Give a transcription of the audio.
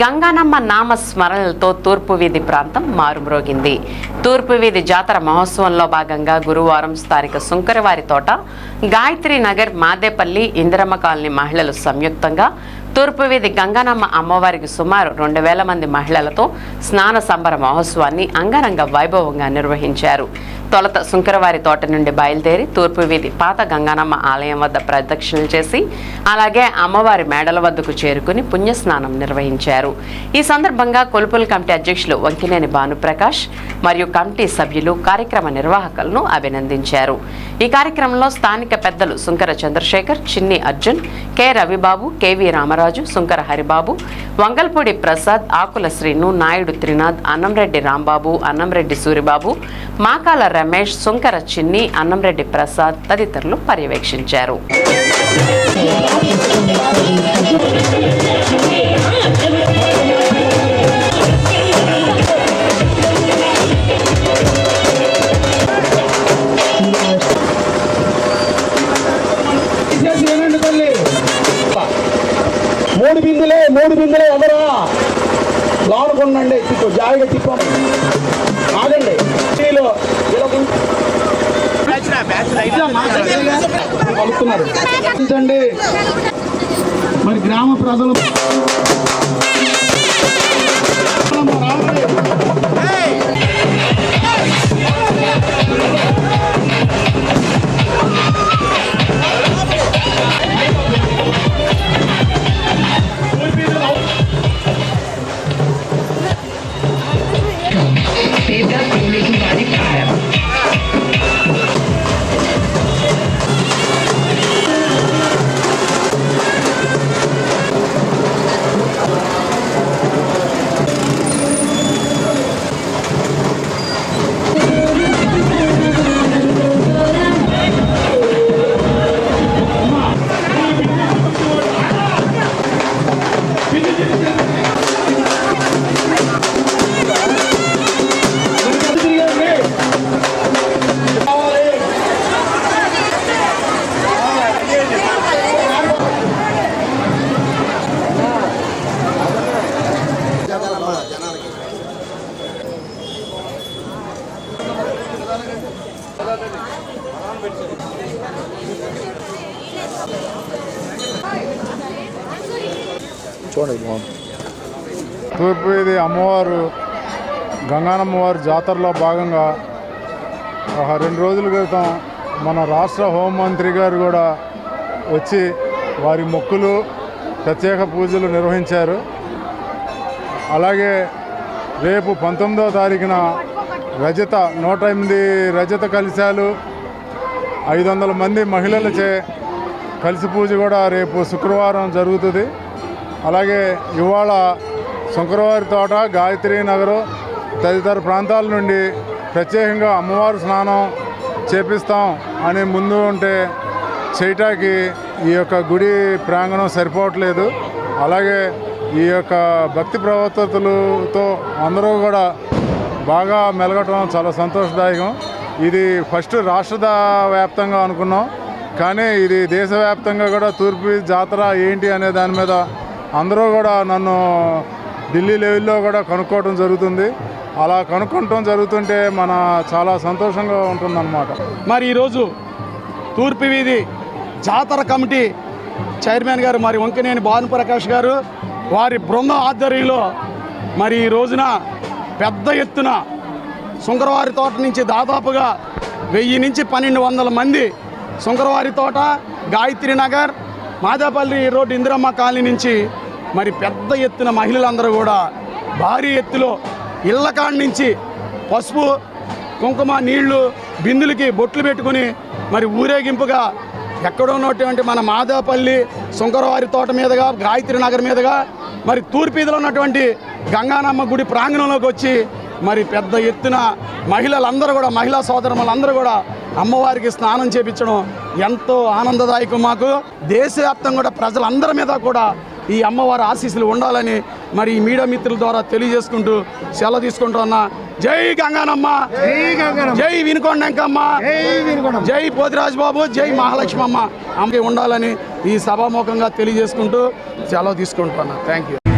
గంగానమ్మ నామ స్మరణలతో తూర్పు వీధి ప్రాంతం మారుమ్రోగింది. తూర్పు వీధి జాతర మహోత్సవంలో భాగంగా గురువారం స్థానిక సుంకరవారి తోట గాయత్రి నగర్ మాదేపల్లి ఇందిరమ్మ కాలనీ మహిళలు సంయుక్తంగా తూర్పు వీధి గంగానమ్మ అమ్మవారికి సుమారు రెండు వేల మంది మహిళలతో స్నాన సంబర మహోత్సవాన్ని అంగరంగ వైభవంగా నిర్వహించారు. తొలత శుంకరవారి తోట నుండి బయలుదేరి తూర్పు వీధి పాత గంగానమ్మ ఆలయం వద్ద ప్రదక్షిణలు చేసి అలాగే అమ్మవారి మేడల వద్దకు చేరుకుని పుణ్యస్నానం నిర్వహించారు. ఈ సందర్భంగా కొలుపుల కమిటీ అధ్యక్షులు వంకినేని భానుప్రకాష్ మరియు కమిటీ సభ్యులు కార్యక్రమ నిర్వాహకులను అభినందించారు. ఈ కార్యక్రమంలో స్థానిక పెద్దలు శుంకర చంద్రశేఖర్ చిన్ని అర్జున్ కె రవిబాబు కెవి రామరాజు సుంకర హరిబాబు వంగల్పూడి ప్రసాద్ ఆకుల శ్రీను నాయుడు త్రినాథ్ అన్నంరెడ్డి రాంబాబు అన్నంరెడ్డి సూరిబాబు మాకాల రమేష్ సుంకర చిన్ని అన్నంరెడ్డి ప్రసాద్ తదితరులు పర్యవేక్షించారు. ఎవరా? లోనుకుండండి తిప్పు జాయిగా తిప్పండి ఆగండి. కలుపుతున్నారు మరి గ్రామ ప్రజలు చూడండి తూర్పు ఇది అమ్మవారు గంగానమ్మవారి జాతరలో భాగంగా రెండు రోజుల క్రితం మన రాష్ట్ర హోంమంత్రి గారు కూడా వచ్చి వారి మొక్కులు ప్రత్యేక పూజలు నిర్వహించారు. అలాగే రేపు పంతొమ్మిదవ తారీఖున రజత నూట ఎనిమిది రజత కలశాలు ఐదు వందల మంది మహిళలచే కలిసి పూజ కూడా రేపు శుక్రవారం జరుగుతుంది. అలాగే ఇవాళ శుక్రవారి తోట గాయత్రి నగరు తదితర ప్రాంతాల నుండి ప్రత్యేకంగా అమ్మవారు స్నానం చేపిస్తాం అని ముందు ఉంటే చేయటానికి ఈ యొక్క గుడి ప్రాంగణం సరిపోవట్లేదు. అలాగే ఈ యొక్క భక్తి ప్రవర్తతలతో అందరూ కూడా బాగా మెలగటం చాలా సంతోషదాయకం. ఇది ఫస్ట్ రాష్ట్ర వ్యాప్తంగా అనుకున్నాం. కానీ ఇది దేశవ్యాప్తంగా కూడా తూర్పు జాతర ఏంటి అనే దాని మీద అందరూ కూడా నన్ను ఢిల్లీ లెవెల్లో కూడా కనుక్కోవడం జరుగుతుంది. అలా కనుక్కోవటం జరుగుతుంటే మన చాలా సంతోషంగా ఉంటుందన్నమాట. మరి ఈరోజు తూర్పు వీధి జాతర కమిటీ చైర్మన్ గారు మరి వంకనేని భానుప్రకాష్ గారు వారి బృందం ఆధ్వర్యంలో మరి ఈ రోజున పెద్ద ఎత్తున సుంకరవారి తోట నుంచి దాదాపుగా వెయ్యి నుంచి పన్నెండు వందల మంది సుంకరవారి తోట గాయత్రి నగర్ మాదాపల్లి రోడ్డు ఇందిరమ్మ కాలనీ నుంచి మరి పెద్ద ఎత్తున మహిళలందరూ కూడా భారీ ఎత్తులో ఇళ్ళకాడి నుంచి పసుపు కుంకుమ నీళ్ళు బిందులకి బొట్లు పెట్టుకుని మరి ఊరేగింపుగా ఎక్కడ ఉన్నటువంటి మన మాదాపల్లి సుంకరవారి తోట మీదుగా గాయత్రి నగర్ మీదుగా మరి తూర్పీదిలో ఉన్నటువంటి గంగానమ్మ గుడి ప్రాంగణంలోకి వచ్చి మరి పెద్ద ఎత్తున మహిళలందరూ కూడా మహిళా సోదరములందరూ కూడా అమ్మవారికి స్నానం చేపించడం ఎంతో ఆనందదాయకం మాకు. దేశవ్యాప్తంగా కూడా ప్రజలందరి మీద కూడా ఈ అమ్మవారి ఆశీస్సులు ఉండాలని మరి ఈ మీడియా మిత్రుల ద్వారా తెలియజేసుకుంటూ సెలవు తీసుకుంటున్న జై గంగానమ్మ. జై వినుకొండంకమ్మ జై పోతిరాజు బాబు జై మహాలక్ష్మమ్మ. అమ్మకి ఉండాలని ఈ సభాముఖంగా తెలియజేసుకుంటూ సెలవు తీసుకుంటున్నా థ్యాంక్ యూ